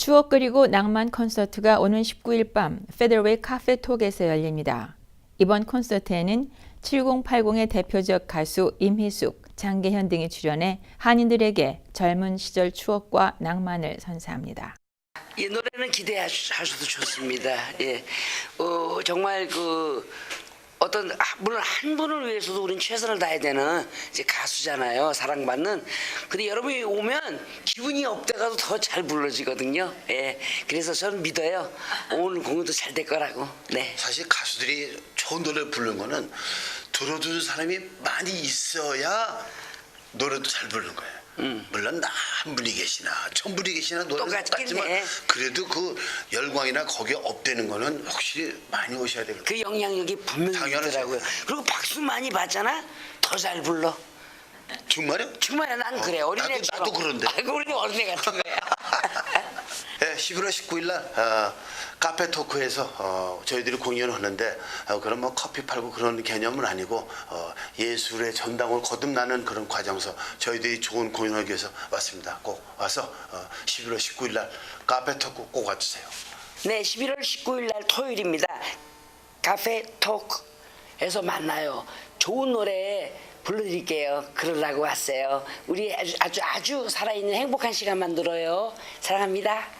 추억 그리고 낭만 콘서트가 오는 19일 밤 페더웨이 카페톡에서 열립니다. 이번 콘서트에는 7080의 대표적 가수 임희숙, 장계현 등이 출연해 한인들에게 젊은 시절 추억과 낭만을 선사합니다. 이 노래는 기대하셔도 좋습니다. 예, 어, 정말 그 어떤 아, 물론 한 분을 위해서도 우리는 최선을 다해야 되는 이제 가수잖아요. 사랑받는. 근데 여러분이 오면 기분이 업돼가도 더 잘 불러지거든요. 예, 그래서 저는 믿어요. 오늘 공연도 잘 될 거라고. 네. 사실 가수들이 좋은 노래 부르는 거는 들어주는 사람이 많이 있어야 노래도 잘 부르는 거예요. 물론 나한 분이 계시나 천 분이 계시나 노래는 똑같긴 똑같지만 해. 그래도 그 열광이나 거기에 업되는 거는 확실히 많이 오셔야 되거든요. 그 영향력이 분명히. 있더라고요. 그리고 박수 많이 받잖아. 더 잘 불러. 정말요? 정말 난 그래 어린애 나도- 나도 그런데. 아이고 우리 어린애 같은 거야. 네, 11월 19일 날 어, 카페 토크에서 어, 저희들이 공연을 하는데 어, 그런 뭐 커피 팔고 그런 개념은 아니고 어, 예술의 전당을 거듭나는 그런 과정에서 저희들이 좋은 공연을 위해서 왔습니다. 꼭 와서 어, 11월 19일 날 카페 토크 꼭 와주세요. 네, 11월 19일 날 토요일입니다. 카페 톡에서 만나요. 좋은 노래 불러드릴게요. 그러려고 왔어요. 우리 아주, 아주 살아있는 행복한 시간 만들어요. 사랑합니다.